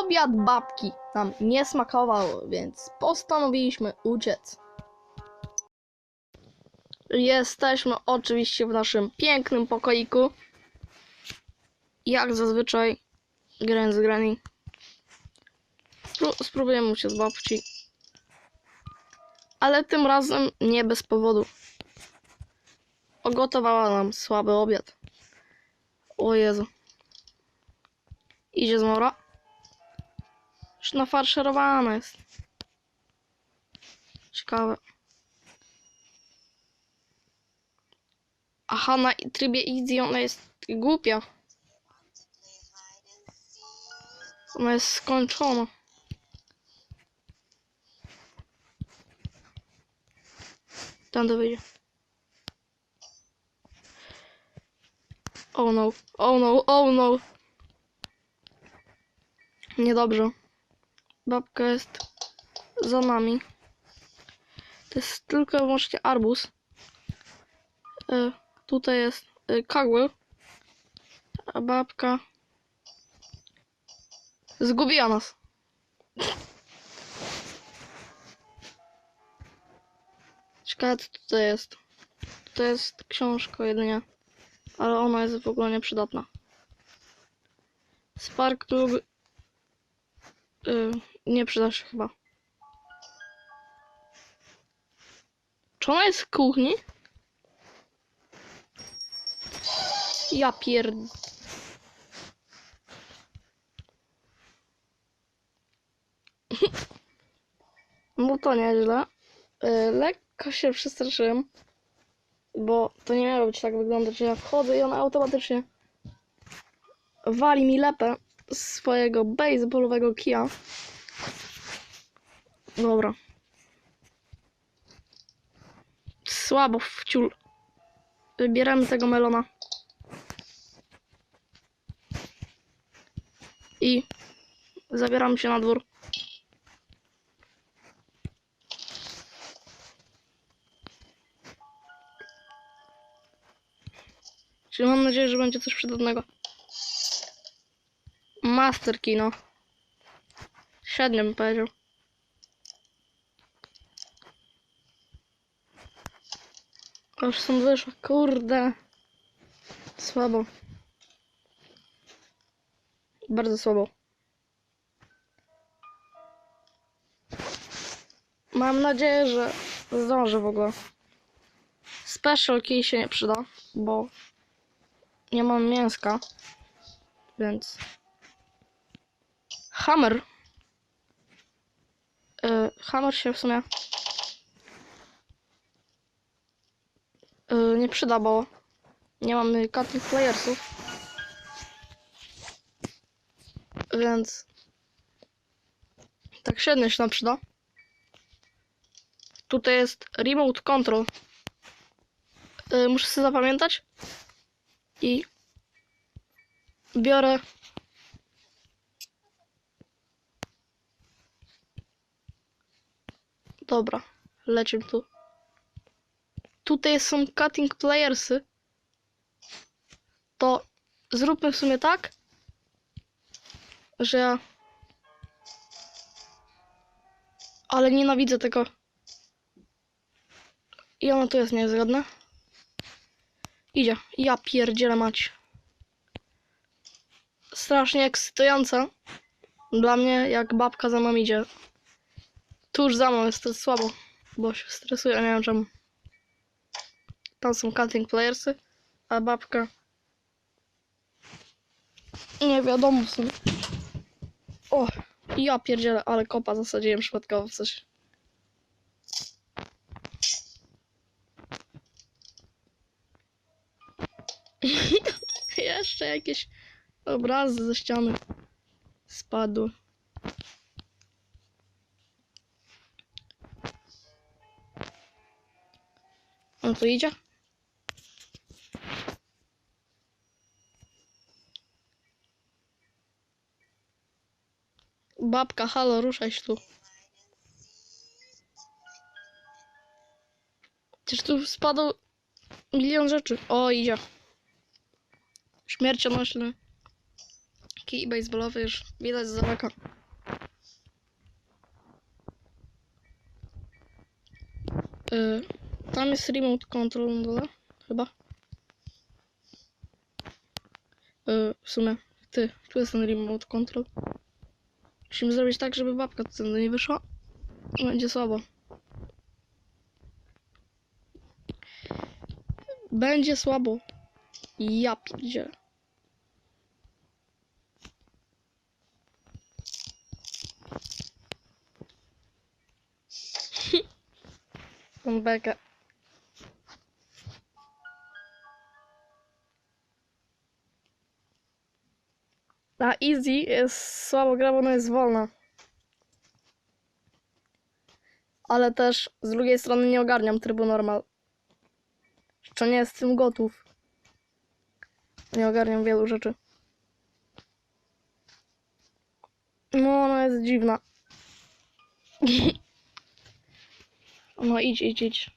obiad babki nam nie smakował, więc postanowiliśmy uciec. Jesteśmy oczywiście w naszym pięknym pokoiku. Jak zazwyczaj grając z. Spró- spróbujemy uciec z babci. Ale tym razem nie bez powodu. Ogotowała nam słaby obiad. O Jezu. Idzie z mora. Już nafarszerowana jest. Ciekawe. Aha, na trybie easy ona jest głupia. Ona jest skończona. Tam to wyjdzie. Oh no, oh no, oh no. Niedobrze. Babka jest za nami. To jest tylko i wyłącznie arbuz. E, tutaj jest e, kagły. A babka zgubiła nas. Ciekawe co tutaj jest. To jest książka jedynie. Ale ona jest w ogóle nieprzydatna. Spark Plug y, nie przyda się chyba. Czy ona jest w kuchni? Ja pierd... No to nieźle. Y, lekko się przestraszyłem. Bo to nie miało być tak wyglądać, że ja wchodzę i ona automatycznie wali mi lepę swojego baseballowego kija. Dobra. Słabo wciul. Wybieramy tego melona. I zabieramy się na dwór. Czyli mam nadzieję, że będzie coś przydatnego. Master kino. Średnio bym powiedział. Aż są kurde. Słabo. Bardzo słabo. Mam nadzieję, że zdążę w ogóle. Special key się nie przyda, bo nie mam mięska, więc hammer. Yy, hammer się w sumie yy, nie przyda, bo nie mamy cutting playersów. Więc tak średnio się nam przyda. Tutaj jest remote control. Yy, muszę sobie zapamiętać. I biorę Dobra, lecimy tu. Tutaj są cutting playersy. To zróbmy w sumie tak, że. Ale nienawidzę tego. I ono tu jest niezgodne. Idzie. Ja pierdzielę mać. Strasznie ekscytujące. Dla mnie, jak babka za mną idzie. Tuż za mną jest to słabo, bo się stresuję, nie wiem czemu. Tam są cutting playersy, a babka... Nie wiadomo w sumie. O, ja pierdzielę, ale kopa zasadziłem przypadkowo w coś. Jeszcze jakieś obrazy ze ściany spadły. On tu idzie? Babka, halo, ruszaj się tu. Przecież tu spadł milion rzeczy. O, idzie. Śmiercionośny kij baseballowy już widać z daleka. Y, tam jest remote control na dole, chyba. Y, w sumie, ty, tu jest ten remote control. Musimy zrobić tak, żeby babka tu nie wyszła. Będzie słabo. Będzie słabo. Ja pierdzielę. Bekę. Na easy jest słabo gra, bo ona jest wolna. Ale też z drugiej strony nie ogarniam trybu normal. Jeszcze nie jestem gotów. Nie ogarniam wielu rzeczy. No, ona jest dziwna. No idź, idź, idź.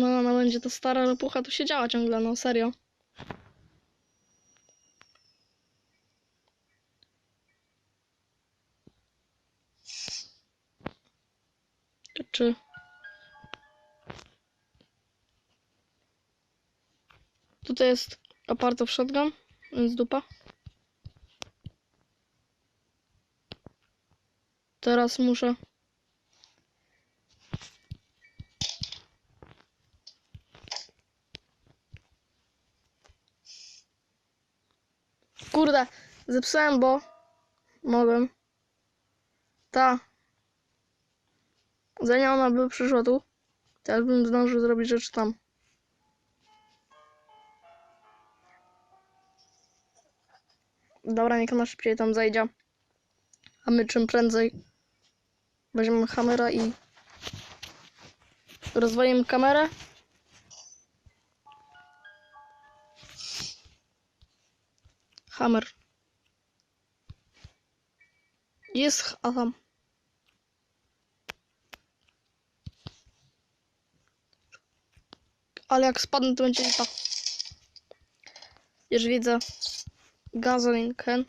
No, ona będzie to stara ropucha, tu siedziała ciągle, no serio. Czy... Tutaj jest oparto w shotgun, więc dupa. Teraz muszę... Kurde, zepsułem, bo mogłem. Ta. Zanim ona by przyszła tu, ja bym zdążył zrobić rzeczy tam. Dobra, niech ona szybciej tam zajdzie. A my czym prędzej weźmiemy kamera i rozwalimy kamerę. Hammer. Jest, a tam. Ale jak spadnę, to będzie lipa. Już widzę gasoline can.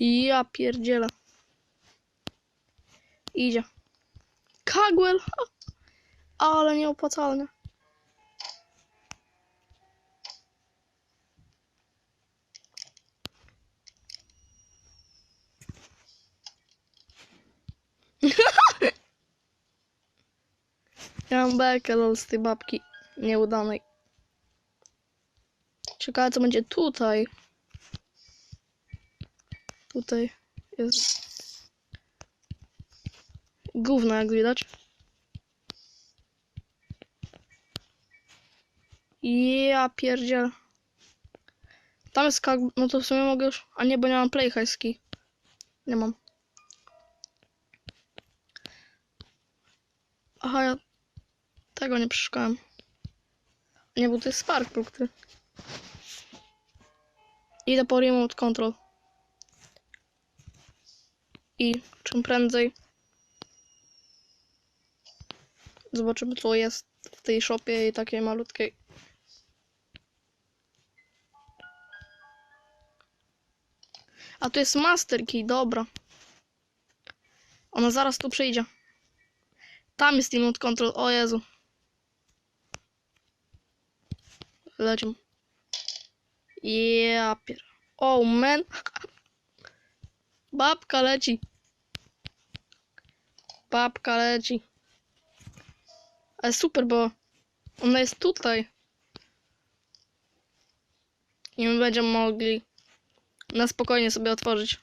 Ja pierdzielę. Idzie. Kagwell! Ale nieopłacalne. Ja mam bekę lol z tej babki nieudanej. Ciekawe co będzie tutaj. Tutaj jest gówno jak widać. Ja pierdziel. Tam jest kag... No to w sumie mogę już... A nie, bo nie mam playhajski. Nie mam. Aha, ja tego nie przeszukałem. Nie, bo to jest Spark, który... Idę po remote control. I czym prędzej zobaczymy co jest w tej shopie i takiej malutkiej. A tu jest master key, dobra. Ona zaraz tu przyjdzie. Tam jest remote control, o Jezu. Lecimy. Ja pier... Oh man. Babka leci. Babka leci. Ale super, bo ona jest tutaj. I my będziemy mogli na spokojnie sobie otworzyć.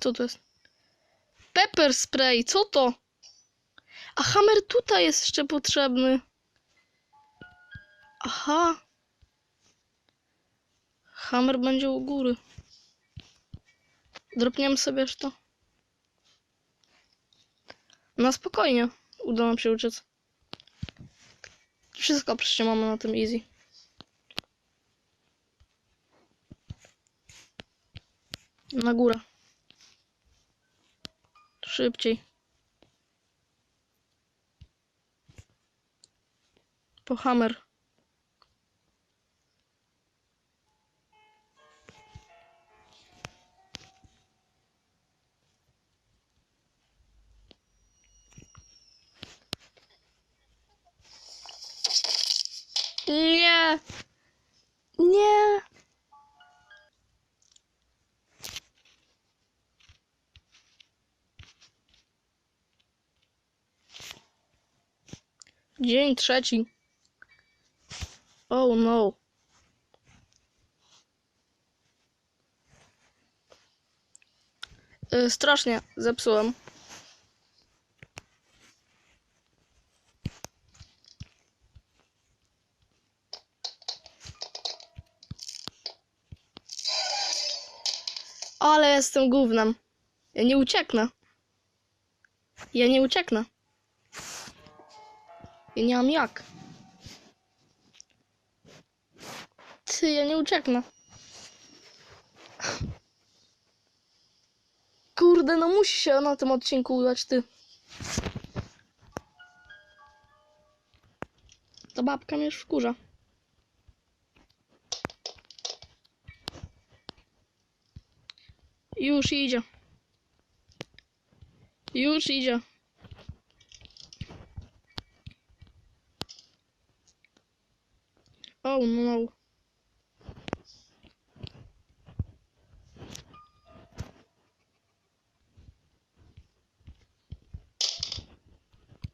Co to jest? Pepper spray, co to? A hammer tutaj jest jeszcze potrzebny. Aha. Hammer będzie u góry. Dropniemy sobie to. Na spokojnie uda nam się uciec. Wszystko przecież mamy na tym easy. Na górę. Szybciej. Po hammer. Nie. Nie. Dzień trzeci. Oh no. Y, strasznie zepsułem. Ale jestem gównem. Ja nie ucieknę. Ja nie ucieknę. Ja nie mam jak. Ty, ja nie ucieknę. Kurde, no musi się na tym odcinku udać, ty. Ta babka mnie już wkurza. Już idzie. Już idzie. Oh no.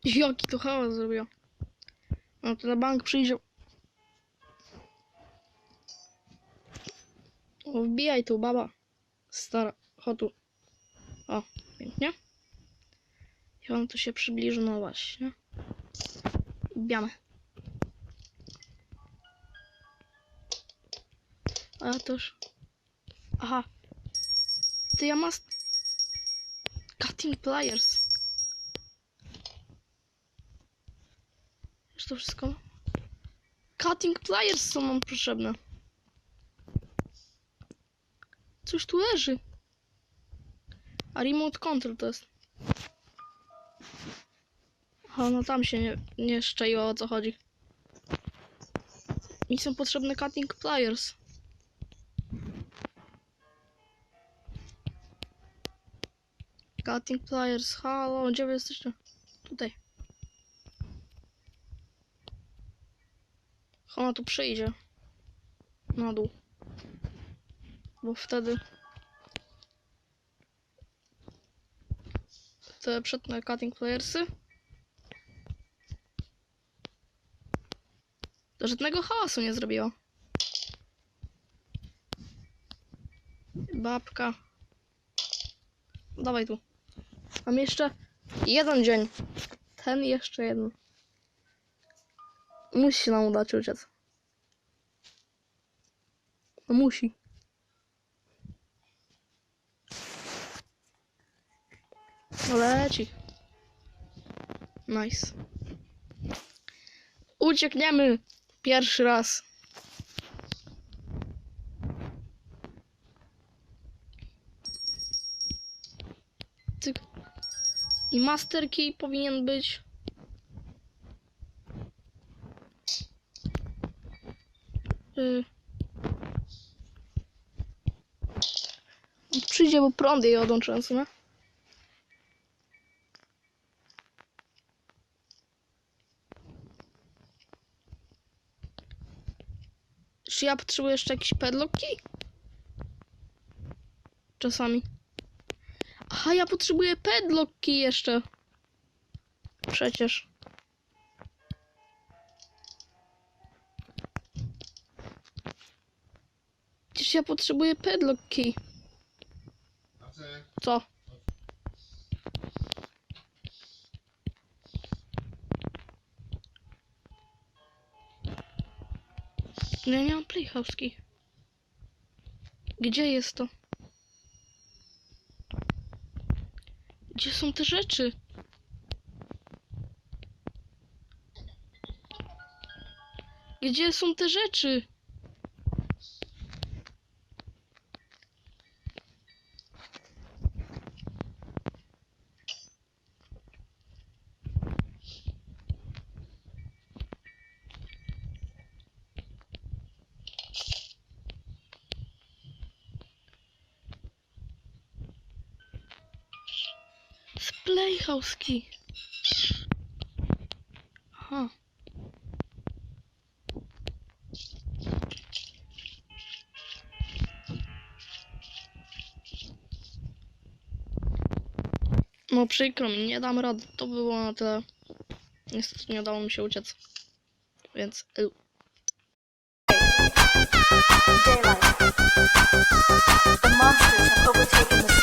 Jaki to hałas zrobiła. No to na bank przyjdzie. O, wbijaj tu, baba. Stara, chodź tu. O, pięknie. I on tu się przybliży, no właśnie. Wbijamy. A też. Aha. Ty ja mas... Cutting pliers. Już to wszystko? Cutting pliers są nam potrzebne. Coś tu leży. A remote control to jest. O, no tam się nie, nie o co chodzi. Mi są potrzebne cutting pliers. Cutting pliers, halo, gdzie wy jesteście? Tutaj. Ona tu przyjdzie. Na dół. Bo wtedy... Te przetnę cutting playersy. To żadnego hałasu nie zrobiło. Babka. Dawaj tu. Mam jeszcze jeden dzień. Ten jeszcze jeden. Musi się nam udać uciec. No musi. No leci. Nice. Uciekniemy. Pierwszy raz. Cyk. I master key powinien być. Y. Przyjdzie, bo prąd jej odłączyłem, co nie? Czy ja potrzebuję jeszcze jakieś pedloki? Czasami. Aha, ja potrzebuję pedloki jeszcze. Przecież. Przecież ja potrzebuję pedloki. Co? No ja nie mam playhouse'ki. Gdzie jest to? Gdzie są te rzeczy? Gdzie są te rzeczy? Z Playhouse Key. Aha. No przykro mi, nie dam rady. To było na tyle. Niestety nie udało mi się uciec. Więc... y, Daylight.